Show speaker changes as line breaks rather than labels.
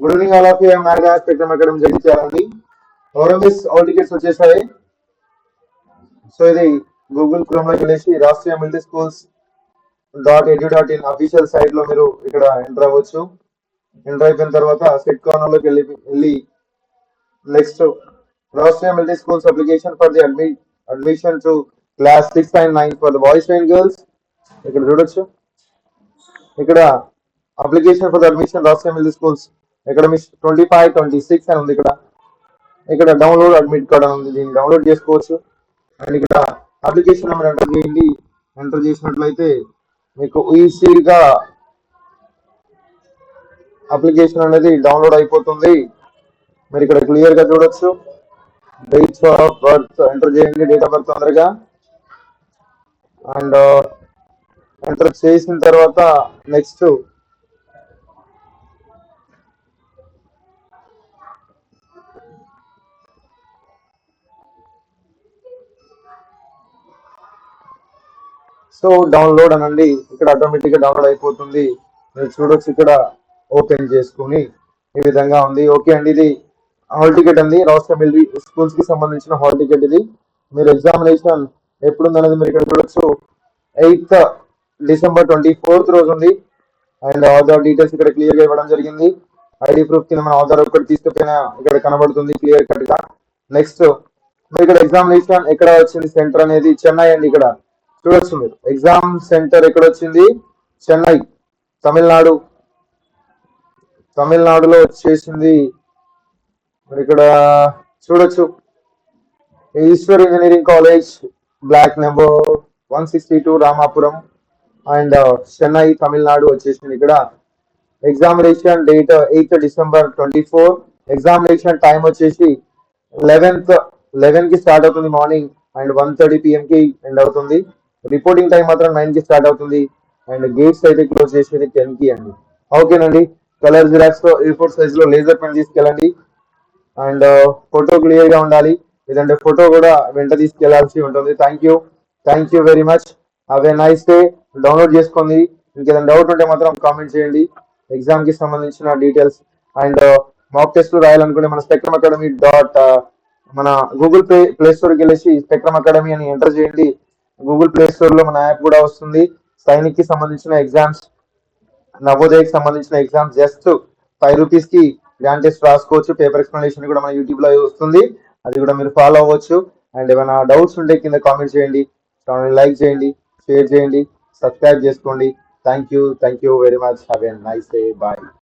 Good evening all of you. Megha spectrum academy జగించారండి ఓరంబిస్ all tickets వచ్చేసాయి సో ఇది గూగుల్ క్రోమ్లోకి వెళ్ళేసి Rashtriya military schools dot edu dot in official సైట్లో మీరు ఇక్కడ ఎంటర్ అవ్వచ్చు. ఎంటర్ అయిపోయిన తర్వాత సెట్ కార్నర్లోకి వెళ్ళి వెళ్ళి next Rashtriya military schools application for the అడ్మి admission to class six and nine for the boys and girls ఇక్కడ చూడొచ్చు. ఇక్కడ application for the admission Rashtriya military schools ఇక్కడ మీ ట్వంటీ ఫైవ్ ట్వంటీ సిక్స్ అని ఉంది ఇక్కడ. ఇక్కడ డౌన్లోడ్ అడ్మిట్ కార్డ్ అని ఉంది. దీన్ని డౌన్లోడ్ చేసుకోవచ్చు. అండ్ ఇక్కడ అప్లికేషన్ నెంబర్ ఎంటర్ చేయండి. ఎంటర్ చేసినట్లయితే మీకు ఈజీగా అప్లికేషన్ అనేది డౌన్లోడ్ అయిపోతుంది. మీరు ఇక్కడ క్లియర్గా చూడొచ్చు. డేట్స్ ఆఫ్ బర్త్ ఎంటర్ చేయండి. డేట్ ఆఫ్ బర్త్ తొందరగా. అండ్ uh, ఎంటర్ చేసిన తర్వాత నెక్స్ట్ సో డౌన్లోడ్ అనండి. ఇక్కడ ఆటోమేటిక్గా డౌన్లోడ్ అయిపోతుంది. మీరు చూడొచ్చు ఇక్కడ ఓపెన్ చేసుకుని ఈ విధంగా ఉంది. ఓకే అండి ఇది హాల్ టికెట్ అండి. రాష్ట్ర మిలిటరీ స్కూల్స్కి సంబంధించిన హాల్ టికెట్ ఇది. మీరు ఎగ్జామినేషన్ ఎప్పుడు ఉందనేది మీరు ఇక్కడ చూడొచ్చు. ఎయిత్ డిసెంబర్ ట్వంటీ ఫోర్త్ రోజు ఉంది. అండ్ ఆధార్ డీటెయిల్స్ ఇక్కడ క్లియర్గా ఇవ్వడం జరిగింది. ఐడి ప్రూఫ్ కింద మన ఆధార్ ఒకటి తీసుకుపోయిన ఇక్కడ కనబడుతుంది క్లియర్ కట్గా నెక్స్ట్ మీరు ఇక్కడ ఎగ్జామినేషన్ ఎక్కడ వచ్చింది? సెంటర్ అనేది చెన్నై అండి ఇక్కడ. చూడొచ్చు మీరు ఎగ్జామ్ సెంటర్ ఎక్కడ వచ్చింది చెన్నై తమిళనాడు. తమిళనాడులో వచ్చేసింది. మరి ఇక్కడ చూడొచ్చు. Eshwar engineering college block number one sixty two Ramapuram and uh, Chennai Tamil Nadu వచ్చేసింది ఇక్కడ. Examination date eighth December twenty four examination time వచ్చేసి లెవెన్త్ లెవెన్కి స్టార్ట్ అవుతుంది morning and one thirty PM కి ఎండ్ అవుతుంది. రిపోర్టింగ్ టైం మాత్రం నైన్కి start అవుతుంది. అండ్ గేట్స్ అయితే క్లోజ్ చేసేది టెన్కి అండి. ఓకేనండి. కలర్ జిరాక్స్తో ఏ ఫోర్ సైజ్లో లేజర్ పెన్ తీసుకెళ్ళండి. అండ్ ఫోటో క్లియర్గా ఉండాలి. లేదంటే ఫోటో కూడా వెంట తీసుకెళ్ళాల్సి ఉంటుంది. Thank you thank you very much have a nice day download చేసుకోండి. ఇంకేదైనా డౌట్ ఉంటే మాత్రం కామెంట్ చేయండి. ఎగ్జామ్కి సంబంధించిన డీటెయిల్స్ అండ్ మాక్ టెస్ట్ రాయాలనుకుంటే మన స్పెక్ట్రమ్ అకాడమీ డాట్ మన గూగుల్ ప్లే ప్లే స్టోర్కి వెళ్ళేసి స్పెక్ట్రమ్ అకాడమీ అని ఎంటర్ చేయండి. గూగుల్ ప్లే స్టోర్లో మన యాప్ కూడా వస్తుంది. సైనిక్కి సంబంధించిన ఎగ్జామ్స్ నవోదయకి సంబంధించిన ఎగ్జామ్స్ జస్ట్ ఫైవ్ రూపీస్కి గ్రాండ్ టెస్ట్ రాసుకోవచ్చు. పేపర్ ఎక్స్ప్లెనేషన్ కూడా మన యూట్యూబ్లో వస్తుంది. అది కూడా మీరు ఫాలో అవ్వచ్చు. అండ్ ఏమైనా డౌట్స్ ఉంటే కింద కామెంట్ చేయండి. లైక్ చేయండి. షేర్ చేయండి. సబ్స్క్రైబ్ చేసుకోండి. Thank you thank you very much have a nice day bye